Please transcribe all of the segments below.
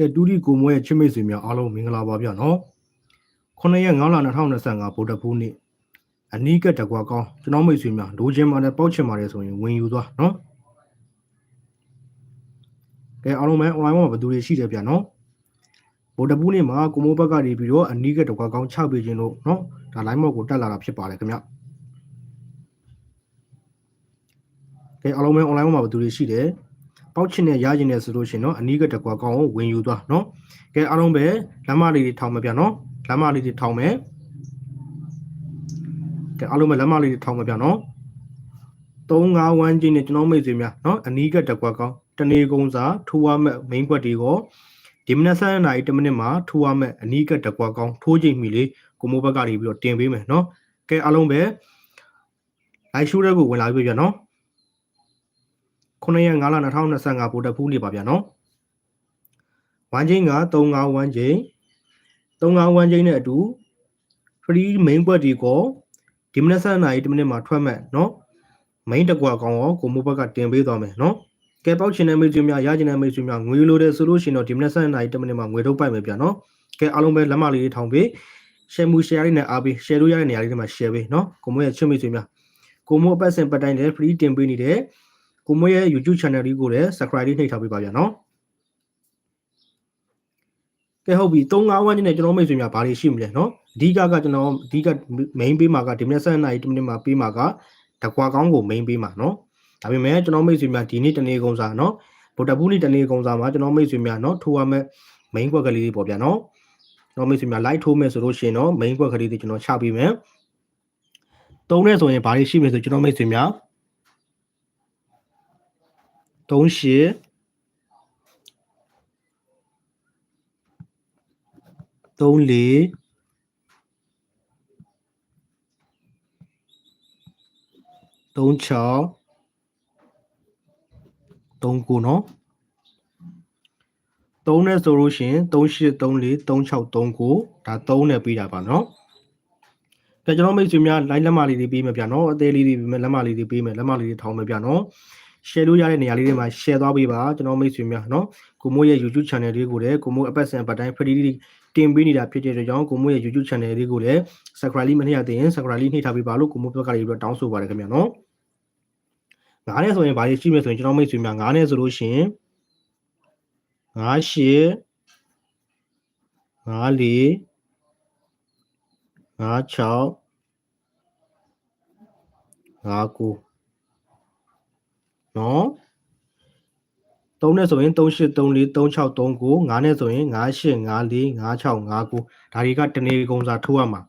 ကဲတူဒီကိုမွဲရဲ့ချစ်မိတ်ဆွေများအားလုံးမင်္ဂလာပါဗျာနော်9ရက်9လ2025ဗုဒ္ဓဖူးနေ့အနီးကတကွာကောင်းကျွန်တော်မိတ်ဆွေများလိုချင်ပါတယ်ပေါက်ချင်ပါတယ်ဆိုရင်ဝင်ယူသွားနော်ကဲအားလုံးပဲ online မှာဘယ်သူတွေရှိတယ်ဗျာနော်ဗုဒ္ဓဖူးနေ့မှာကိုမိုးဘက်ကနေပြီးတော့အနီးကတကွာကောင်းချပေးခြင်းလို့နော်ဒါ line မော့ကိုတက်လာတာဖြစ်ပါတယ်ခင်ဗျကဲအားလုံးပဲ online မှာဘယ်သူတွေရှိတယ် ပေါက်ချင်နဲ့ရချင်နဲ့ဆိုလို့ရှိရင်တော့အနီးကတကွာကောင်းကိုဝင်ယူသွားနော်ကဲအားလုံးပဲလမ်းမလေးတွေထောင်မယ်ဗျာနော်လမ်းမလေးတွေထောင်မယ်ကဲအားလုံးပဲလမ်းမလေးတွေထောင်မယ်ဗျာနော်35ဝန်းကျင်းနဲ့ကျွန်တော်မိတ်ဆွေများနော်အနီးကတကွာကောင်းတနေကုန်းစာထူရမဲ့ main ကွက်တွေကိုဒီမနက်7နာရီ10မိနစ်မှာထူရမဲ့အနီးကတကွာကောင်းထိုးချိန်မီလေးကိုမိုးဘက်ကနေပြီးတော့တင်ပေးမယ်နော်ကဲအားလုံးပဲ live show တွေကိုဝင်လာပြီဗျာနော် 9ရက်5လ2025ဗိုလ်တဖူးနေပါဗျာနော်ဝမ်းချင်းက35ဝမ်းချင်း35ဝမ်းချင်းနဲ့အတူ free main ဘွက်ဒီကိုဒီမနက်7နာရီ10မိနစ်မှာထွက်မဲ့နော် main တကွာကောင်ရောကိုမိုးဘက်ကတင်ပေးသွားမယ်နော်ကဲပေါက်ချင်တဲ့မိတ်ဆွေများရချင်တဲ့မိတ်ဆွေများငွေလိုတယ်ဆိုလို့ရှိရင်တော့ဒီမနက်7နာရီ10မိနစ်မှာငွေထုတ်ပိုက်မယ်ဗျာနော်ကဲအားလုံးပဲလက်မလေးထောင်ပေး share မှု share လေးနဲ့အားပေး share လို့ရတဲ့နေရာလေးတွေမှာ share ပေးနော်ကိုမိုးရဲ့ချစ်မိတ်ဆွေများကိုမိုးအပတ်စဉ်ပတ်တိုင်းလည်း free တင်ပေးနေတယ် ကိုမိုးရဲ့ YouTube channel လေးကိုလည်း subscribe လေးနှိပ်ထားပေးပါဗျာနော်ကဲဟုတ်ပြီ3-5ဝန်းကျင်နဲ့ကျွန်တော်မိတ်ဆွေများဘာတွေရှိမလဲနော်အဓိကကကျွန်တော်အဓိက main ပေးမှာကဒီမနေ့7နာရီ10မိနစ်မှာပေးမှာကတကွာကောင်းကို main ပေးမှာနော်ဒါပေမဲ့ကျွန်တော်မိတ်ဆွေများဒီနေ့တနေ့ကုန်းစားနော်ဗုဒ္ဓဘူးနေ့တနေ့ကုန်းစားမှာကျွန်တော်မိတ်ဆွေများနော်ထိုးရမဲ့ main ကွက်ကလေးတွေပေါ့ဗျာနော်ကျွန်တော်မိတ်ဆွေများ live ထိုးမယ်ဆိုလို့ရှိရင်တော့ main ကွက်ကလေးတွေကျွန်တော်ချပေးမယ်တုံးနေဆိုရင်ဘာတွေရှိမလဲဆိုကျွန်တော်မိတ်ဆွေများ 3ရှစ်3လေး3 6 3ကိုနော်3နဲ့ဆိုလို့ရှိရင်38 34 36 3ကိုဒါ3နဲ့ပြီးတာပါနော်ကဲကျွန်တော်မိတ်ဆွေများ line လက်မလေးတွေပေးမယ်ဗျာနော်အသေးလေးတွေပေးမယ်လက်မလေးတွေပေးမယ်လက်မလေးတွေထောင်းမယ်ဗျာနော် share လို့ရတဲ့နေရာလေးတွေမှာ share သွားပေးပါကျွန်တော်မိတ်ဆွေများနော်ကိုမိုးရဲ့ YouTube channel လေးကိုလည်းကိုမိုးအပတ်စဉ်အပတ်တိုင်း free လေးတင်ပေးနေတာဖြစ်တဲ့အတွက်ကြောင့်ကိုမိုးရဲ့ YouTube channel လေးကိုလည်း subscribe လေးမနှိပ်ရသေးရင် subscribe လေးနှိပ်ထားပေးပါလို့ကိုမိုးဘက်ကလေးပြီးတော့တောင်းဆိုပါတယ်ခင်ဗျာနော်ငါးနဲ့ဆိုရင်ဘာတွေရှိမလဲဆိုရင်ကျွန်တော်မိတ်ဆွေများငါးနဲ့ဆိုလို့ရှိရင်ငါးရှစ်ငါးလေးငါး6ငါး9 နော်3နဲ့ဆိုရင်38 34 36 39 5နဲ့ဆိုရင်58 54 56 59ဒါတွေကတနေကုံစာထိုးရမှာ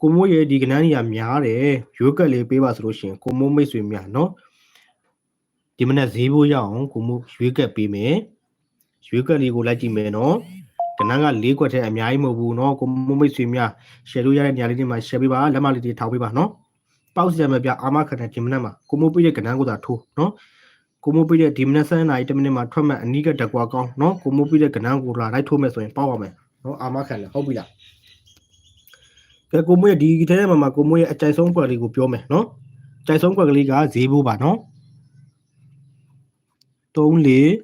ကိုမိုးရဲ့ဒီကနန်းကြီးကများတယ်ရွက်ကက်လေးပေးပါဆိုလို့ရှိရင်ကိုမိုးမိတ်ဆွေများနော်ဒီမနေ့ဈေးဖို့ရအောင်ကိုမိုးရွက်ကက်ပေးမယ်ရွက်ကက်လေးကိုလိုက်ကြည့်မယ်နော်ကနန်းက၄ခွက်ထဲအများကြီးမဟုတ်ဘူးနော်ကိုမိုးမိတ်ဆွေများ share လို့ရတဲ့နေရာလေးတွေမှာ share ပေးပါလက်မလေးတွေထောက်ပေးပါနော်ပေါက်စရမယ်ပြအာမခံတဲ့ဒီမနေ့မှာကိုမိုးပေးတဲ့ကနန်းကိုသာထိုးနော် ကိုမိုးပေးတဲ့ဒီမနေ့7နာရီ10မိနစ်မှာထွက်မဲ့အနီးကတကွာကောင်းနော်ကိုမိုးပေးတဲ့ကနန်းကိုလာလိုက်ထိုးမဲ့ဆိုရင်ပေါက်ပါမယ်နော်အာမခံတယ်ဟုတ်ပြီလားကဲကိုမိုးရဲ့ဒီထဲမှာမှာကိုမိုးရဲ့အကြိုက်ဆုံးကွက်လေးကိုပြောမယ်နော်အကြိုက်ဆုံးကွက်ကလေးကဈေးဘိုးပါနော်3 4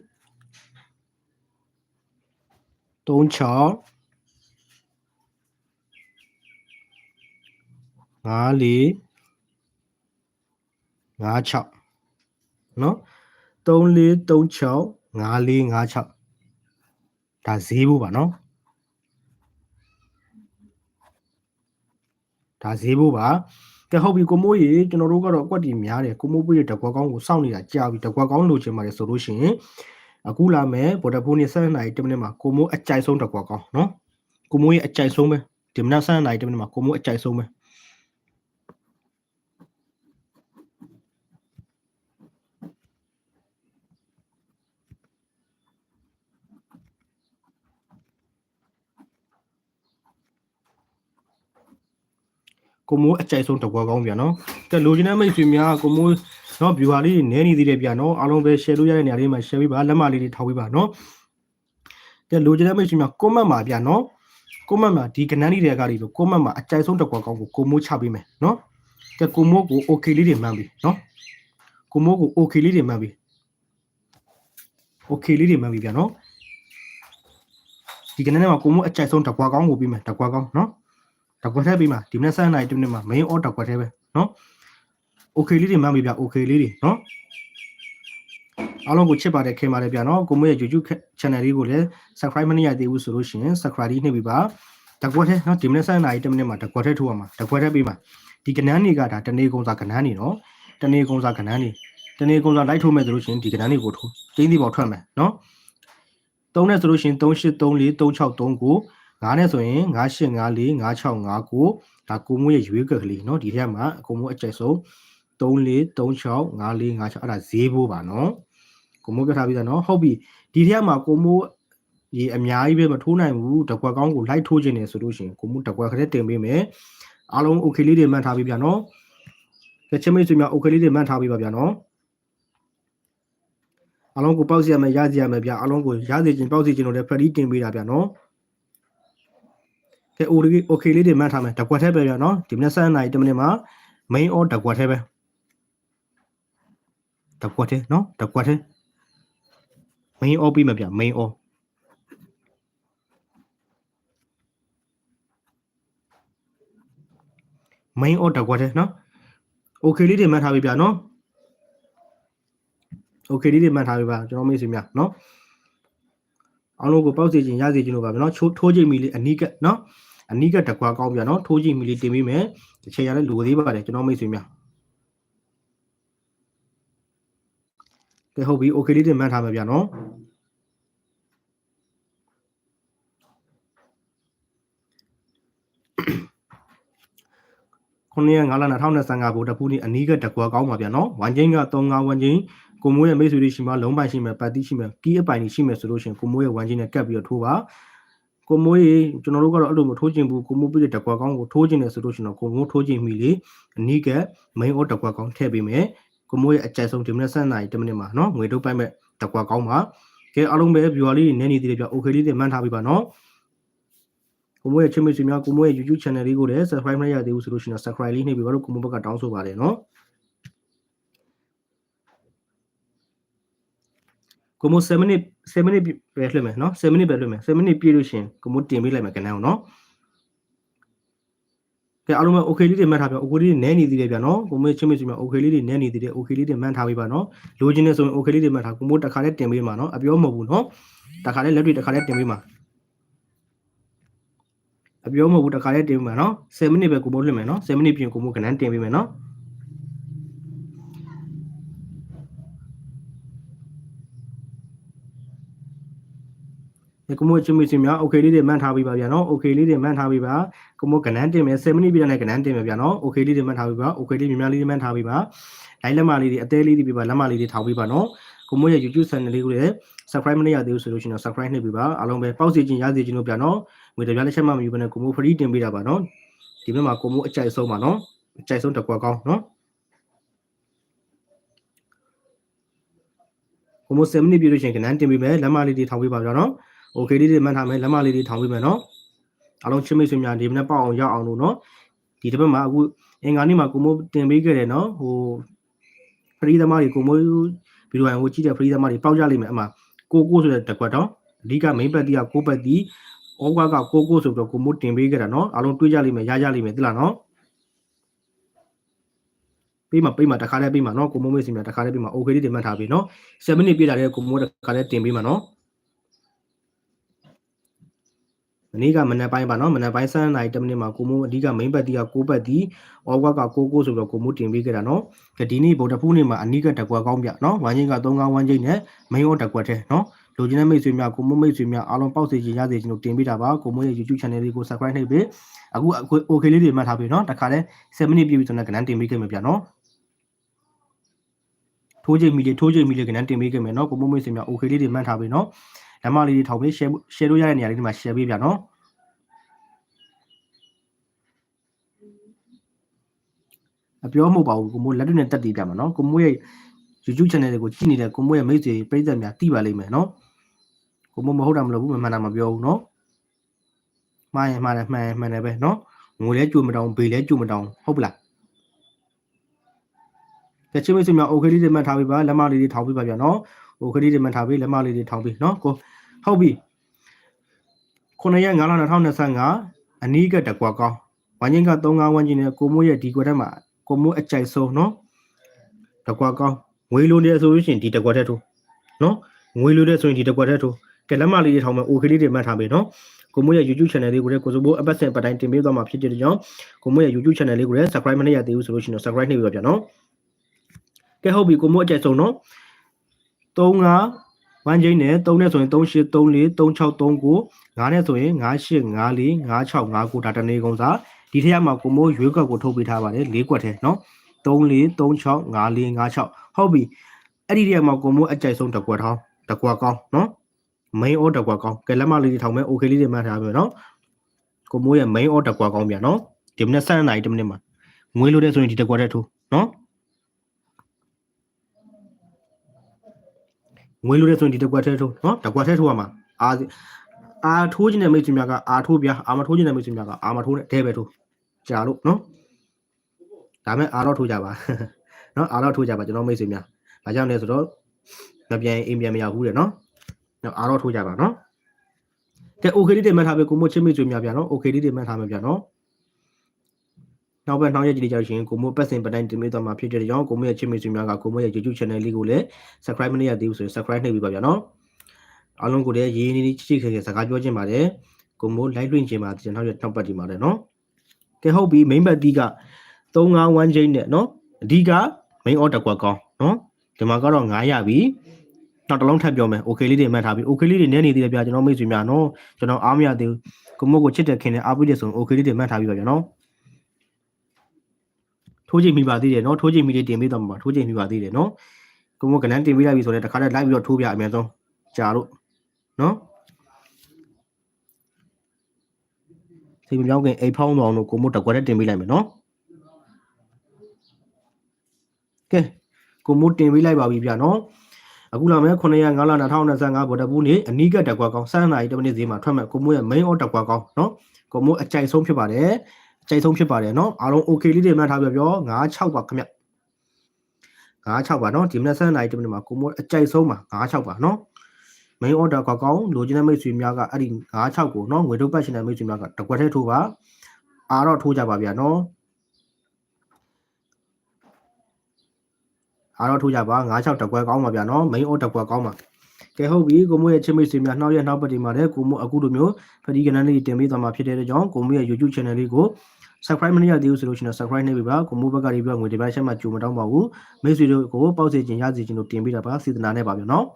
3 6 5 4 5 6နော် 3 4 3 6 5 4 5 6ဒါဈေးဖို့ပါနော်ဒါဈေးဖို့ပါကဲဟုတ်ပြီကိုမိုးရေကျွန်တော်တို့ကတော့အကွက်တီများတယ်ကိုမိုးပွေးတဲ့တကွက်ကောင်းကိုစောင့်နေတာကြာပြီတကွက်ကောင်းလိုချင်ပါတယ်ဆိုလို့ရှိရင်အခုလာမယ်ဗော်ဒဖုန်းနေ7နာရီ10မိနစ်မှာကိုမိုးအကြိုက်ဆုံးတကွက်ကောင်းနော်ကိုမိုးရဲ့အကြိုက်ဆုံးပဲဒီမနက်7နာရီ10မိနစ်မှာကိုမိုးအကြိုက်ဆုံးပဲ ကိုမိုးအကြိုက်ဆုံးတကွက်ကောင်းပြန်နော်ကဲလိုချင်တဲ့မိတ်ဆွေများကိုမိုးနော် viewer လေးနည်းနေသေးတယ်ပြန်နော်အားလုံးပဲ share လို့ရတဲ့နေရာလေးမှာ share ပေးပါလက်မလေးတွေထောက်ပေးပါနော်ကဲလိုချင်တဲ့မိတ်ဆွေများ comment မှာပြန်နော် comment မှာဒီကနန်းလေးတွေကလေးဆို comment မှာအကြိုက်ဆုံးတကွက်ကောင်းကိုကိုမိုးချပေးမယ်နော်ကဲကိုမိုးကို okay လေးတွေမှန်းပြီနော်ကိုမိုးကို okay လေးတွေမှန်းပြီ okay လေးတွေမှန်းပြီပြန်နော်ဒီကနေ့မှာကိုမိုးအကြိုက်ဆုံးတကွာကောင်းကိုပြီးမယ်တကွာကောင်းနော် တကွာထဲပြီးမှာဒီမနေ့7နိုင်တမိနစ်မှာ main order တကွာထဲပဲနော် okay လေးတွေမှတ်ပြီဗျ okay လေးတွေနော်အားလုံးကိုချစ်ပါတယ်ခင်ပါတယ်ဗျာနော်ကိုမိုးရဲ့ YouTube channel လေးကိုလည်း subscribe မလုပ်ရသေးဘူးဆိုလို့ရှိရင် subscribe လေးနှိပ်ပြီးပါတကွက်ထဲနော်ဒီမနေ့7နာရီ10မိနစ်မှာတကွက်ထဲထိုးရမှာတကွက်ထဲပြီးမှာဒီကနန်းတွေကဒါတနေကုံစာကနန်းနေနော်တနေကုံစာကနန်းနေတနေကုံစာလိုက်ထိုးမယ်ဆိုလို့ရှိရင်ဒီကနန်းတွေကိုထိုးတင်းသီးပေါထွက်မယ်နော်3နဲ့ဆိုလို့ရှိရင်3834 3639 9နဲ့ဆိုရင်9854 9659ဒါကိုမိုးရဲ့ရွေးကက်ကလေးနော်ဒီထက်မှာကိုမိုးအကျက်ဆုံး3436 5456အဲ့ဒါဈေးဖို့ပါနော်ကိုမိုးပြထားပြီးသားနော်ဟုတ်ပြီဒီထက်မှာကိုမိုးဒီအများကြီးပဲမထိုးနိုင်ဘူးတကွက်ကောင်းကိုလိုက်ထိုးခြင်းနေဆိုလို့ရှိရင်ကိုမိုးတကွက်ခရက်တင်ပေးမယ်အားလုံး okay လေးတွေမှတ်ထားပြီးဗျာနော်ကချင်မိတ်ဆွေများ okay လေးတွေမှတ်ထားပြီးပါဗျာနော်အားလုံးကိုပေါက်စီရမယ်ရစီရမယ်ဗျာအားလုံးကိုရစီခြင်းပေါက်စီခြင်းတို့လည်းဖရီတင်ပေးတာဗျာနော် ကဲ okay okay လေးတွေမှတ်ထားမယ်တကွက်ထဲပဲဗျာနော်ဒီမနေ့7နာရီ10မိနစ်မှာ main or တကွက်ထဲပဲတကွက်ထဲနော်တကွက်ထဲ main or ပြီးမှာဗျ main or main or တကွက်ထဲနော် okay လေးတွေမှတ်ထားပြီဗျာနော် okay လေးတွေမှတ်ထားပြီပါကျွန်တော်မိတ်ဆွေများနော်အားလုံးကိုပေါက်စီခြင်းရစီခြင်းလို့ပါဗျာနော်ချိုးထိုးချိန်မီလေးအနိကနော် အနိကတကွာကောင်းဗျာနော်ထိုးချိန်မီလေးတင်ပေးမယ်တစ်ချိန်ရလဲလိုသေးပါတယ်ကျွန်တော်မိတ်ဆွေများကဲဟုတ်ပြီ okay လေးတွေမှတ်ထားမယ်ဗျာနော်ခုနှစ်ရက်9လ2025ဘို့တပူးနေ့အနီးကတကွာကောင်းပါဗျာနော်ဝမ်ချင်းက35ဝမ်ချင်းကိုမိုးရဲ့မိတ်ဆွေတွေရှိမှလုံးပိုင်ရှိမယ်ပတ်တိရှိမယ်ကီးအပိုင်ရှိမယ်ဆိုလို့ရှိရင်ကိုမိုးရဲ့ဝမ်ချင်းနဲ့ကပ်ပြီးတော့ထိုးပါ ကိုမိုးရေကျွန်တော်တို့ကတော့အဲ့လိုမထိုးကျင်ဘူးကိုမိုးပြည့်တဲ့တကွာကောင်းကိုထိုးကျင်တယ်ဆိုလို့ရှိရင်တော့ကိုမိုးထိုးကျင်မိလေအနီးက main or တကွာကောင်းထည့်ပေးမယ်ကိုမိုးရဲ့အကြိုက်ဆုံးဒီမိနစ်7နာရီ10မိနစ်မှာနော်ငွေထုတ်ပိုက်မဲ့တကွာကောင်းပါကဲအားလုံးပဲ viewer လေးနည်းနေသေးတယ်ပြ okay လေးတွေမှန်းထားပြီးပါနော်ကိုမိုးရဲ့ချစ်မိတ်ဆွေများကိုမိုးရဲ့ YouTube channel လေးကိုလည်း subscribe မရသေးဘူးဆိုလို့ရှိရင် subscribe လေးနှိပ်ပြီးတော့ကိုမိုးဘက်ကတောင်းဆိုပါတယ်နော် ကိုမိုး7 minute 7 minute ပဲလွှတ်မယ်နော်7 minute ပဲလွှတ်မယ်7 minute ပြည့်လို့ရှိရင်ကိုမိုးတင်ပေးလိုက်မယ်ကနန်းအောင်နော်ကဲအားလုံးပဲ okay လေးတွေမှတ်ထားပြ okay လေးတွေနည်းနေသေးတယ်ဗျာနော်ကိုမိုးချစ်မိတ်ဆွေများ okay လေးတွေနည်းနေသေးတယ် okay လေးတွေမှတ်ထားပေးပါနော်လိုချင်နေဆိုရင် okay လေးတွေမှတ်ထားကိုမိုးတစ်ခါလေးတင်ပေးမှာနော်အပြောမဟုတ်ဘူးနော်တစ်ခါလေးလက်တွေတစ်ခါလေးတင်ပေးမှာအပြောမဟုတ်ဘူးတစ်ခါလေးတင်ပေးမှာနော်7 minute ပဲကိုမိုးလွှတ်မယ်နော်7 minute ပြင်ကိုမိုးကနန်းတင်ပေးမယ်နော် ကမို့ချမီချင်များ okay လေးတွေမှတ်ထားပြီးပါဗျာနော် okay လေးတွေမှတ်ထားပြီးပါကမို့ကနန်းတင်မယ်7မိနစ်ပြည့်တဲ့ကနန်းတင်မယ်ဗျာနော် okay လေးတွေမှတ်ထားပြီးပါ okay လေးမြများလေးတွေမှတ်ထားပြီးပါလိုက်လက်မလေးတွေအသေးလေးတွေပြပါလက်မလေးတွေထောင်ပြီးပါနော်ကမို့ရဲ့ YouTube channel လေးကိုလည်း subscribe မလုပ်ရသေးဘူးဆိုလို့ရှိရင် subscribe နှိပ်ပြီးပါအားလုံးပဲပေါက်စီခြင်းရစီခြင်းတို့ဗျာနော်ငွေတပြားလက်ချက်မှမယူဘဲနဲ့ကမို့ free တင်ပေးတာပါနော်ဒီဘက်မှာကမို့အကြိုက်ဆုံးပါနော်အကြိုက်ဆုံးတစ်ကွက်ကောင်းနော်ကမို့7မိနစ်ပြည့်လို့ရှိရင်ကနန်းတင်ပေးမယ်လက်မလေးတွေထောင်ပြီးပါဗျာနော် okay လေးတွေမှတ်ထားမယ်လက်မလေးတွေထောင်ပေးမယ်နော်အားလုံးချစ်မိတ်ဆွေများဒီမနေ့ပေါ့အောင်ရောက်အောင်လို့နော်ဒီတစ်ပတ်မှာအခုအင်္ဂါနေ့မှာကိုမိုးတင်ပေးခဲ့တယ်နော်ဟိုဖရီးသမားတွေကိုမိုးဗီဒီယိုဟန်ကိုကြည့်တဲ့ဖရီးသမားတွေပေါက်ကြလိမ့်မယ်အမှကိုကိုဆိုတဲ့တကွက်တော့အဓိက main ပတ်တီကကိုပတ်တီဩကွာကကိုကိုဆိုတော့ကိုမိုးတင်ပေးခဲ့တာနော်အားလုံးတွေးကြလိမ့်မယ်ရကြလိမ့်မယ်သိလားနော်ပေးမှာပေးမှာတခါတည်းပေးမှာနော်ကိုမိုးမေးစီမှာတခါတည်းပေးမှာ okay လေးတင်မှတ်ထားပြီနော်7မိနစ်ပြည့်တာတဲ့ကိုမိုးတခါတည်းတင်ပေးမှာနော် မနေ့ကမနက်ပိုင်းပါနော်မနက်ပိုင်း7နာရီ10မိနစ်မှာကိုမိုးအဓိက main ဘက်တီက6ဘက်တီအော်ကွာက6 6ဆိုတော့ကိုမိုးတင်ပေးခဲ့တာနော်ဒီနေ့ဗုဒ္ဓဖူးနေ့မှာအနိကတကွက်ကောင်းပြနော်ဝမ်းချင်းက3ကောင်းဝမ်းချင်းနဲ့ main အော်တကွက်ထဲနော်လူချင်းတဲ့မိတ်ဆွေများကိုမိုးမိတ်ဆွေများအားလုံးပေါက်စီခြင်းရစေခြင်းတို့တင်ပေးတာပါကိုမိုးရဲ့ YouTube channel လေးကို subscribe နှိပ်ပေးအခု okay လေးတွေမှတ်ထားပေးနော်တခါလဲ7မိနစ်ပြည့်ပြီဆိုတော့ကဏ္ဍတင်ပေးခဲ့မှာပြနော်ထိုးချိန်မီလေးထိုးချိန်မီလေးကဏ္ဍတင်ပေးခဲ့မယ်နော်ကိုမိုးမိတ်ဆွေများ okay လေးတွေမှတ်ထားပေးနော် လမ်းမလေးတွေထောက်ပေး share share လို့ရတဲ့နေရာလေးတွေမှာ share ပေးပြနော်အပြောမဟုတ်ပါဘူးကိုမိုးလက်တွေ့နဲ့တက်တည်ပြမှာနော်ကိုမိုးရဲ့ YouTube channel တွေကိုကြည့်နေတဲ့ကိုမိုးရဲ့မိတ်ဆွေပရိသတ်များသိပါလိမ့်မယ်နော်ကိုမိုးမဟုတ်တာမလို့ဘူးမှန်တာမပြောဘူးနော်မှားရင်မှားတယ်မှန်ရင်မှန်တယ်ပဲနော်ငွေလဲကြိုမတောင်းဘေးလဲကြိုမတောင်းဟုတ်ပလားကချင်မိတ်ဆွေများ okay လေးတွေမှတ်ထားပေးပါလက်မလေးတွေထောင်ပေးပါဗျာနော် ဟိုခရီးတွေမှထားပြီးလက်မလေးတွေထောင်ပြီးเนาะကိုဟုတ်ပြီ9ရက်9လ2025အနီးကတကွာကောင်းဝမ်းချင်းက39ဝမ်းချင်းနဲ့ကိုမိုးရဲ့ဒီကွက်ထက်မှာကိုမိုးအကြိုက်ဆုံးเนาะတကွာကောင်းငွေလိုနေဆိုလို့ရှိရင်ဒီတကွက်ထက်ထိုးเนาะငွေလိုတဲ့ဆိုရင်ဒီတကွက်ထက်ထိုးကဲလက်မလေးတွေထောင်မယ်အိုကလေးတွေမှတ်ထားပြီးเนาะကိုမိုးရဲ့ YouTube channel လေးကိုလည်းကိုစိုးဘိုးအပတ်စဉ်ပတ်တိုင်းတင်ပေးသွားမှာဖြစ်တဲ့ကြောင့်ကိုမိုးရဲ့ YouTube channel လေးကိုလည်း subscribe မလုပ်ရသေးဘူးဆိုလို့ရှိရင် subscribe နှိပ်ပြီးပါဗျာเนาะကဲဟုတ်ပြီကိုမိုးအကြိုက်ဆုံးเนาะ 35 one chain နဲ့3နဲ့ဆိုရင်3834 3639 9နဲ့ဆိုရင်9854 5659ဒါတနေကုန်စားဒီထက်မှာကိုမိုးရွေးကွက်ကိုထုတ်ပေးထားပါတယ်၄ကွက်ထဲเนาะ34 36 54 56ဟုတ်ပြီအဲ့ဒီထဲမှာကိုမိုးအကြိုက်ဆုံးတစ်ကွက်ထောင်းတစ်ကွက်ကောင်းเนาะ main order ကွက်ကောင်းကဲလက်မလေးတွေထောင်မဲ့ okay လေးတွေမှတ်ထားပြီเนาะကိုမိုးရဲ့ main order ကွက်ကောင်းပြန်เนาะဒီမနေ့7နာရီ10မိနစ်မှာငွေလိုတဲ့ဆိုရင်ဒီတစ်ကွက်ထဲထိုး ငွေလို့တဲ့ဆိုရင်ဒီတစ်ကွက်ထဲထိုးနော်တစ်ကွက်ထဲထိုးရမှာအာအာထိုးခြင်းတဲ့မိတ်ဆွေများကအာထိုးပြအာမထိုးခြင်းတဲ့မိတ်ဆွေများကအာမထိုးနဲ့အဲပဲထိုးကြာလို့နော်ဒါမဲ့အာတော့ထိုးကြပါနော်အာတော့ထိုးကြပါကျွန်တော်မိတ်ဆွေများဒါကြောင့်လဲဆိုတော့မပြန်အိမ်ပြန်မရဘူးတဲ့နော်နော်အာတော့ထိုးကြပါနော်ကဲ okay လေးတင်မှတ်ထားပဲကိုမို့ချင်းမိတ်ဆွေများပြန်နော် okay လေးတင်မှတ်ထားမယ်ပြန်နော် နောက်ဘက်နောက်ရက်ကြည့်ကြလို့ရှိရင်ကိုမို့ပတ်စင်ပတိုင်းတင်ပေးသွားမှာဖြစ်တဲ့ကြောင့်ကိုမို့ရဲ့ချင်းမိတ်ဆွေများကကိုမို့ရဲ့ YouTube channel လေးကိုလည်း subscribe မလုပ်ရသေးဘူးဆိုရင် subscribe နှိပ်ပြီးပါဗျာနော်အားလုံးကိုလည်းရေးနေနေချိချိခဲခဲစကားပြောချင်ပါတယ်ကိုမို့ live လွှင့်ချင်ပါတယ်နောက်ရက်နောက်ပတ်ဒီမှာလည်းနော်ကဲဟုတ်ပြီ main ဘတ်ဒီက351ချိန်နဲ့နော်အဓိက main order ကွက်ကောင်းနော်ဒီမှာကတော့9ရပြီနောက်တစ်လုံးထပ်ပြောမယ် okay လေးတွေမှတ်ထားပြီ okay လေးတွေနည်းနေသေးတယ်ဗျာကျွန်တော်မိတ်ဆွေများနော်ကျွန်တော်အားမရသေးဘူးကိုမို့ကိုချစ်တဲ့ခင်နဲ့အားပေးတယ်ဆိုရင် okay လေးတွေမှတ်ထားပြီပါဗျာနော် ထိုးချိန်မိပါသေးတယ်နော်ထိုးချိန်မိလေးတင်ပေးတော့မှာထိုးချိန်မိပါသေးတယ်နော်ကိုမို့ကနန်းတင်ပေးလိုက်ပြီဆိုတော့တခါတည်းလိုက်ပြီးတော့ထိုးပြအမြန်ဆုံးကြာလို့နော်စိတ်မပြောင်းခင်အိတ်ဖောင်းတော်လို့ကိုမို့တကွက်တည်းတင်ပေးလိုက်မယ်နော်ကဲကိုမို့တင်ပေးလိုက်ပါပြီဗျာနော်အခုလာမယ်9ရက်9လ2025ဗော်ဒပူးနေအနီးကတကွက်ကောင်း7နာရီတမိနစ်ဈေးမှာထွက်မဲ့ကိုမို့ရဲ့ main order တကွက်ကောင်းနော်ကိုမို့အကြိုက်ဆုံးဖြစ်ပါတယ်အ ကြိုက်ဆုံးဖြစ်ပါတယ်နော်အားလုံး okay လေးတွေမှတ်ထားပြပြော96ပါခင်ဗျ96ပါနော်ဒီမနက်7နာရီတမိနစ်မှာကိုမို့အကြိုက်ဆုံးပါ96ပါနော် main order ကောက်ကောင်းလိုချင်တဲ့မိတ်ဆွေများကအဲ့ဒီ96ကိုနော်ငွေထုတ်ပတ်ရှင်တဲ့မိတ်ဆွေများကတကွက်ထဲထိုးပါအားတော့ထိုးကြပါဗျာနော်အားတော့ထိုးကြပါ96တကွက်ကောင်းပါဗျာနော် main order တကွက်ကောင်းပါကဲဟုတ်ပြီကိုမို့ရဲ့ချစ်မိတ်ဆွေများနှောက်ရက်နှောက်ပတ်ဒီမှာလည်းကိုမို့အခုလိုမျိုးဖဒီကနန်းလေးတင်ပေးသွားမှာဖြစ်တဲ့အတွက်ကြောင့်ကိုမို့ရဲ့ YouTube channel လေးကို subscribe မလုပ်ရသေးဘူးဆိုလို့ရှိရင် subscribe နှိပ်ပေးပါကိုမိုးဘက်ကနေပြီးတော့ငွေဒီပိုင်းချက်မှကြိုမတောင်းပါဘူးမိတ်ဆွေတို့ကိုပေါက်စေခြင်းရစေခြင်းတို့တင်ပေးတာပါစေတနာနဲ့ပါဗျာနော်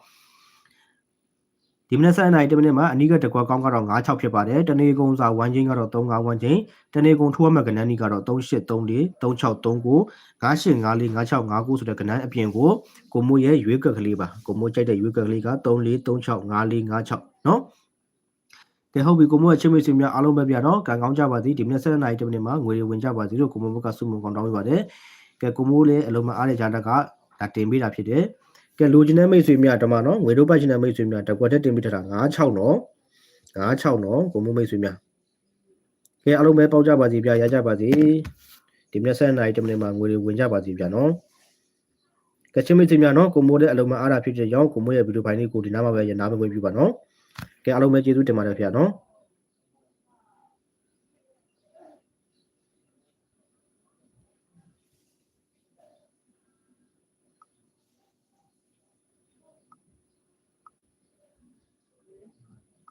ဒီမနေ့7နိုင်10မိနစ်မှာအနီးကတကွာကောင်းကတော့96ဖြစ်ပါတယ်တနေ့ကုန်းစာ1ချင်းကတော့35 1ချင်းတနေ့ကုန်းထိုးရမဲ့ကဏ္ဍနီကတော့3834 3639 9854 5659ဆိုတဲ့ကဏ္ဍအပြင်ကိုကိုမိုးရဲ့ရွေးကွက်ကလေးပါကိုမိုးကြိုက်တဲ့ရွေးကွက်ကလေးက34365456နော် ကဲဟုတ်ပြီကိုမိုးရဲ့ချင်းမိတ်ဆွေများအားလုံးပဲပြတော့ကံကောင်းကြပါသည်ဒီမနေ့7နိုင်10မိနစ်မှာငွေတွေဝင်ကြပါစေလို့ကိုမိုးဘက်ကဆုမွန်ကောင်းတောင်းပေးပါတယ်ကဲကိုမိုးလည်းအလုံးမအားတဲ့ဂျာတက်ကဒါတင်ပေးတာဖြစ်တယ်ကဲလိုချင်တဲ့မိတ်ဆွေများဓမ္မနော်ငွေတို့ပတ်ချင်တဲ့မိတ်ဆွေများတကွက်တက်တင်ပေးထားတာ96နော်96နော်ကိုမိုးမိတ်ဆွေများကဲအားလုံးပဲပေါက်ကြပါစေဗျာရကြပါစေဒီမနေ့7နိုင်10မိနစ်မှာငွေတွေဝင်ကြပါစေဗျာနော်ကချင်းမိတ်ဆွေများနော်ကိုမိုးတဲ့အလုံးမအားတာဖြစ်တဲ့ကြောင့်ကိုမိုးရဲ့ဗီဒီယိုဖိုင်လေးကိုဒီနားမှာပဲရနားမခွင့်ပြုပါနော် ကဲအားလုံးပဲကျေးဇူးတင်ပါတယ်ဗျာနော်